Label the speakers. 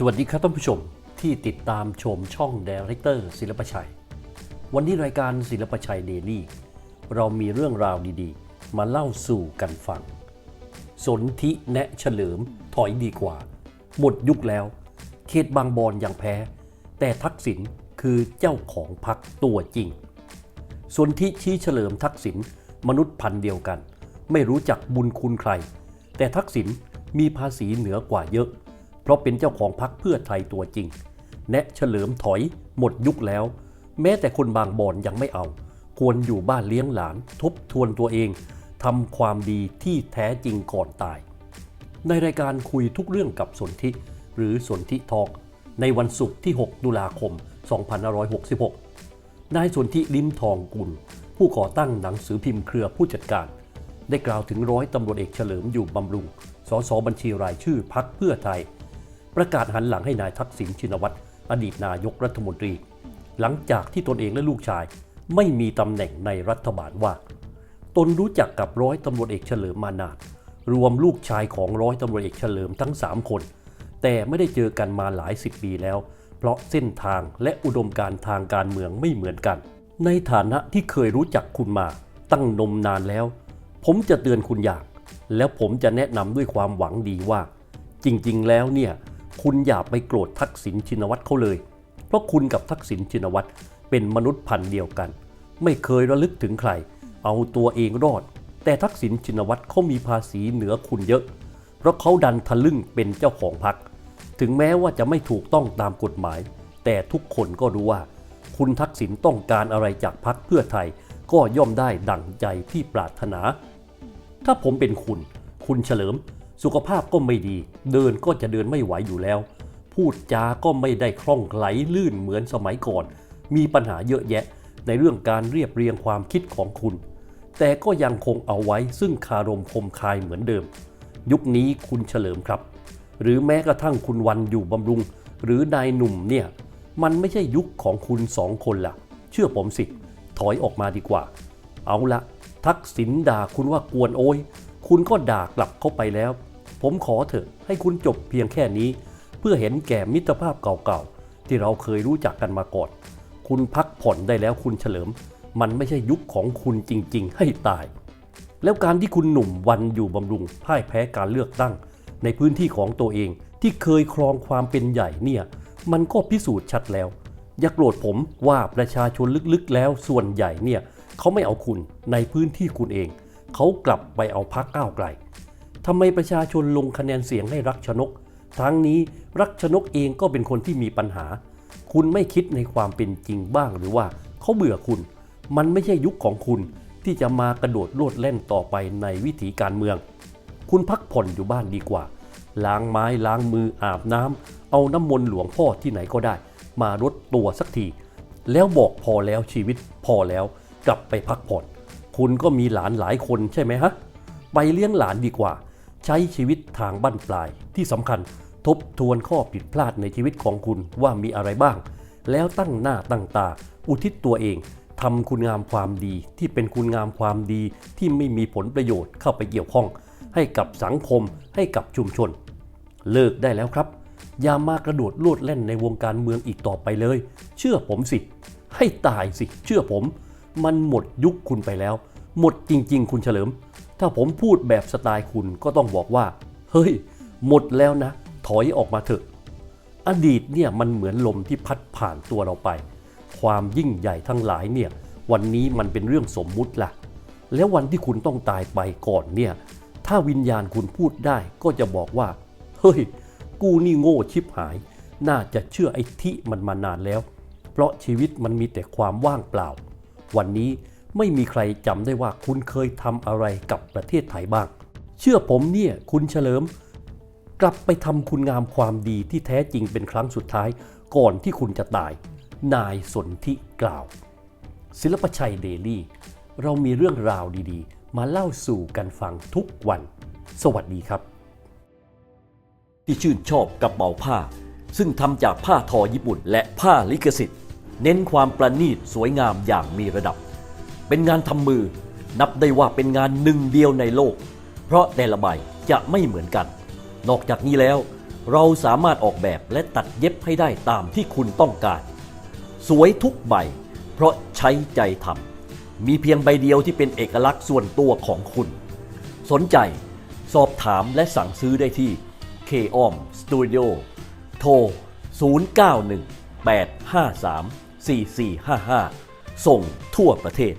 Speaker 1: สวัสดีครับท่านผู้ชมที่ติดตามชมช่อง d ดเรคเตอร์ศิลปชัย วันนี้รายการศิลปชัยเดลี่ เรามีเรื่องราวดีๆ มาเล่าสู่กันฟัง สนธิแนะเฉลิมถอยดีกว่า หมดยุคแล้ว เขตบางบอนยังแพ้ แต่ทักษิณคือเจ้าของพักตัวจริง สนธิชี้เฉลิมทักษิณมนุษย์พันเดียวกัน ไม่รู้จักบุญคุณใคร แต่ทักษิณมีภาษีเหนือกว่าเยอะ ราะเป็นเจ้าของพักเพื่อไทยตัวจริง แนะเฉลิมถอยหมดยุคแล้ว แม้แต่คนบางบอนยังไม่เอา ควรอยู่บ้านเลี้ยงหลาน ทบทวนตัวเองทำความดีที่แท้จริงก่อนตาย ในรายการคุยทุกเรื่องกับสนธิหรือสนธิทอกในวันศุกร์ที่ 6 ตุลาคม 2566 นายสนธิลิ้มทองกุล ผู้ก่อตั้งหนังสือพิมพ์เครือผู้จัดการ ได้กล่าวถึงร้อยตำรวจเอกเฉลิมอยู่บำรุง สสบัญชีรายชื่อพักเพื่อไทย ประกาศหันหลังให้นายทักษิณชินวัตรอดีตนายกรัฐมนตรี หลังจากที่ตนเองและลูกชาย ไม่มีตำแหน่งในรัฐบาลว่า ตนรู้จักกับร้อยตำรวจเอกเฉลิมมานานรวมลูกชายของร้อยตำรวจเอกเฉลิมทั้ง 3 คน แต่ไม่ได้เจอกันมาหลายสิบปีแล้ว เพราะเส้นทางและอุดมการทางการเมืองไม่เหมือนกัน ในฐานะที่เคยรู้จักคุณมา ตั้งนมนานแล้ว ผมจะเตือนคุณอย่าง แล้วผมจะแนะนำด้วยความหวังดีว่า จริงๆ แล้วเนี่ย คุณอย่าไปโกรธทักษิณชินวัตรเขาเลย เพราะคุณกับทักษิณชินวัตรเป็นมนุษย์พันธุ์เดียวกัน ไม่เคยระลึกถึงใคร เอาตัวเองรอด แต่ทักษิณชินวัตรเขามีภาษีเหนือคุณเยอะ เพราะเขาดันทะลึ่งเป็นเจ้าของพรรคถึงแม้ว่าจะไม่ถูกต้องตามกฎหมาย แต่ทุกคนก็รู้ว่า คุณทักษิณต้องการอะไรจากพรรคเพื่อไทย ก็ย่อมได้ดั่งใจที่ปรารถนา ถ้าผมเป็นคุณ คุณเฉลิม สุขภาพก็ไม่ดี เดินก็จะเดินไม่ไหวอยู่แล้ว พูดจาก็ไม่ได้คล่องไหลลื่นเหมือนสมัยก่อน มีปัญหาเยอะแยะในเรื่องการเรียบเรียงความคิดของคุณ แต่ก็ยังคงเอาไว้ซึ่งคารมคมคายเหมือนเดิม ยุคนี้คุณเฉลิมครับ หรือแม้กระทั่งคุณวันอยู่บำรุง หรือนายหนุ่มเนี่ยมันไม่ใช่ยุคของคุณสองคนละเชื่อผมสิ ถอยออกมาดีกว่า เอาละทักษิณด่าคุณว่ากวนโอย คุณก็ด่ากลับเข้าไปแล้ว ผมขอเถอะให้คุณจบเพียงแค่นี้ เพื่อเห็นแก่มิตรภาพเก่าๆ ที่เราเคยรู้จักกันมาก่อน คุณพักผ่อนได้แล้วคุณเฉลิม มันไม่ใช่ยุคของคุณจริงๆ ให้ตาย แล้วการที่คุณหนุ่มวันอยู่บำรุงพ่ายแพ้การเลือกตั้ง ในพื้นที่ของตัวเองที่เคยครองความเป็นใหญ่เนี่ย มันก็พิสูจน์ชัดแล้ว อย่าโกรธผมว่าประชาชนลึกๆ แล้วส่วนใหญ่เนี่ยเขาไม่เอาคุณในพื้นที่คุณเอง เขากลับไปเอาพักก้าวไกล ทำไมประชาชนลงคะแนนเสียงให้รักชนก ทั้งนี้รักชนกเองก็เป็นคนที่มีปัญหา คุณไม่คิดในความเป็นจริงบ้างหรือว่าเขาเบื่อคุณ มันไม่ใช่ยุคของคุณที่จะมากระโดดโลดเล่นต่อไปในวิถีการเมือง คุณพักผ่อนอยู่บ้านดีกว่า ล้างไม้ล้างมืออาบน้ำเอาน้ำมนต์หลวงพ่อที่ไหนก็ได้ มารดตัวสักที แล้วบอกพอแล้วชีวิตพอแล้วกลับไปพักผ่อน คุณก็มีหลานหลายคนใช่ไหมฮะ ไปเลี้ยงหลานดีกว่า ใช้ชีวิตทางบั้นปลาย ที่สำคัญทบทวนข้อผิดพลาดในชีวิตของคุณว่ามีอะไรบ้าง แล้วตั้งหน้าตั้งตา อุทิศตัวเองทำคุณงามความดีที่เป็นคุณงามความดีที่ไม่มีผลประโยชน์เข้าไปเกี่ยวข้อง ให้กับสังคมให้กับชุมชน เลิกได้แล้วครับ อย่ามากระโดดโลดเล่นในวงการเมืองอีกต่อไปเลย เชื่อผมสิ ให้ตายสิ เชื่อผม มันหมดยุคคุณไปแล้ว หมดจริง ๆ คุณเฉลิม ถ้าผมพูดแบบสไตล์คุณก็ต้องบอกว่า เฮ้ย หมดแล้วนะ ถอยออกมาเถอะ อดีตเนี่ยมันเหมือนลมที่พัดผ่านตัวเราไป ความยิ่งใหญ่ทั้งหลายเนี่ย วันนี้มันเป็นเรื่องสมมุติละแล้ววันที่คุณต้องตายไปก่อนเนี่ย ถ้าวิญญาณคุณพูดได้ก็จะบอกว่า เฮ้ย กูนี่โง่ชิบหาย น่าจะเชื่อไอ้ที่มันมานานแล้ว เพราะชีวิตมันมีแต่ความว่างเปล่า วันนี้ ไม่มีใครจำได้ว่าคุณเคยทำอะไรกับประเทศไทยบ้าง เชื่อผมเนี่ยคุณเฉลิม กลับไปทำคุณงามความดีที่แท้จริงเป็นครั้งสุดท้ายก่อนที่คุณจะตาย นายสนธิกล่าว ศิลปชัยเดลี่ เรามีเรื่องราวดีๆ มาเล่าสู่กันฟังทุกวัน สวัสดีครับ ที่ชื่นชอบกระเป๋าผ้า ซึ่งทำจากผ้าทอญี่ปุ่นและผ้าลิขสิทธิ์ เน้นความประณีตสวยงามอย่างมีระดับ เป็นงานทำมือ นับได้ว่าเป็นงานหนึ่งเดียวในโลก เพราะแต่ละใบจะไม่เหมือนกัน นอกจากนี้แล้ว เราสามารถออกแบบและตัดเย็บให้ได้ตามที่คุณต้องการ สวยทุกใบ เพราะใช้ใจทำมีเพียงใบเดียวที่เป็นเอกลักษณ์ส่วนตัวของคุณ สนใจสอบถามและสั่งซื้อได้ที่ k o m Studio โทร 091 853 4455 ส่งทั่วประเทศ